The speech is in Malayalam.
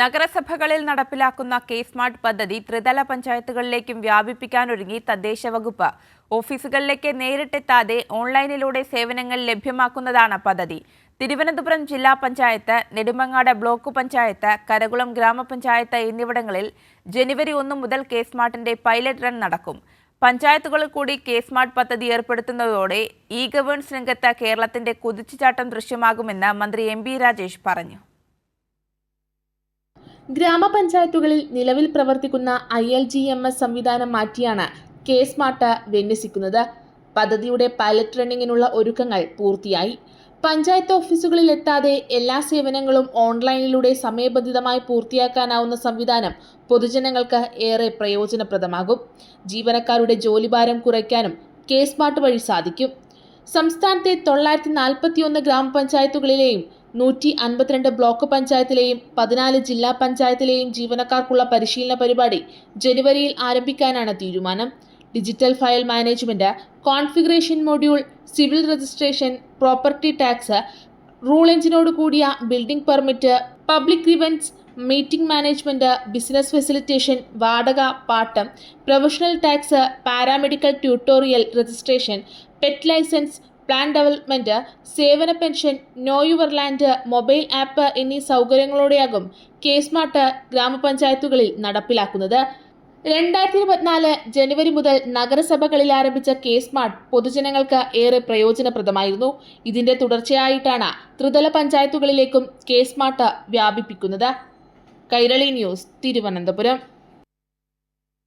നഗരസഭകളിൽ നടപ്പിലാക്കുന്ന കെ സ്മാർട്ട് പദ്ധതി ത്രിതല പഞ്ചായത്തുകളിലേക്കും വ്യാപിപ്പിക്കാനൊരുങ്ങി തദ്ദേശ വകുപ്പ്. ഓഫീസുകളിലേക്ക് നേരിട്ടെത്താതെ ഓൺലൈനിലൂടെ സേവനങ്ങൾ ലഭ്യമാക്കുന്നതാണ് പദ്ധതി. തിരുവനന്തപുരം ജില്ലാ പഞ്ചായത്ത് നെടുമങ്ങാട് ബ്ലോക്ക് പഞ്ചായത്ത് കരകുളം ഗ്രാമപഞ്ചായത്ത് എന്നിവിടങ്ങളിൽ ജനുവരി ഒന്ന് മുതൽ കെ സ്മാർട്ടിന്റെ പൈലറ്റ് റൺ നടക്കും. പഞ്ചായത്തുകളിൽ കൂടി കെ സ്മാർട്ട് പദ്ധതി ഏർപ്പെടുത്തുന്നതോടെ ഇ ഗവേൺസ് രംഗത്ത് കേരളത്തിന്റെ കുതിച്ചുചാട്ടം ദൃശ്യമാകുമെന്ന് മന്ത്രി എം രാജേഷ് പറഞ്ഞു. ഗ്രാമപഞ്ചായത്തുകളിൽ നിലവിൽ പ്രവർത്തിക്കുന്ന I L G M S സംവിധാനം മാറ്റിയാണ് കെ സ്മാർട്ട് വിന്യസിക്കുന്നത്. പദ്ധതിയുടെ പൈലറ്റ് റണ്ണിങ്ങിനുള്ള ഒരുക്കങ്ങൾ പൂർത്തിയായി. പഞ്ചായത്ത് ഓഫീസുകളിൽ എത്താതെ എല്ലാ സേവനങ്ങളും ഓൺലൈനിലൂടെ സമയബന്ധിതമായി പൂർത്തിയാക്കാനാവുന്ന സംവിധാനം പൊതുജനങ്ങൾക്ക് ഏറെ പ്രയോജനപ്രദമാകും. ജീവനക്കാരുടെ ജോലിഭാരം കുറയ്ക്കാനും കെ സ്മാർട്ട് വഴി സാധിക്കും. സംസ്ഥാനത്തെ തൊള്ളായിരത്തി നാൽപ്പത്തിയൊന്ന് ഗ്രാമപഞ്ചായത്തുകളിലെയും നൂറ്റി അൻപത്തിരണ്ട് ബ്ലോക്ക് പഞ്ചായത്തിലെയും പതിനാല് ജില്ലാ പഞ്ചായത്തിലെയും ജീവനക്കാർക്കുള്ള പരിശീലന പരിപാടി ജനുവരിയിൽ ആരംഭിക്കാനാണ് തീരുമാനം. Digital file management configuration module civil registration property tax rule എഞ്ചിനോട് കൂടിയ building permit public events meeting management business facilitation വാടക പാട്ടം professional tax paramedical tutorial registration pet licence plan development സേവന pension know your land mobile app എന്നീ സൗകര്യങ്ങളോടെയാകും കെ സ്മാർട്ട് ഗ്രാമപഞ്ചായത്തുകളിൽ നടപ്പിലാക്കുന്നത്. രണ്ടായിരത്തി ഇരുപത്തിനാല് ജനുവരി മുതൽ നഗരസഭകളിൽ ആരംഭിച്ച കെ സ്മാർട്ട് പൊതുജനങ്ങൾക്ക് ഏറെ പ്രയോജനപ്രദമായിരുന്നു. ഇതിന്റെ തുടർച്ചയായിട്ടാണ് ത്രിതല പഞ്ചായത്തുകളിലേക്കും കെ സ്മാർട്ട് വ്യാപിപ്പിക്കുന്നത്. കൈരളി ന്യൂസ് തിരുവനന്തപുരം.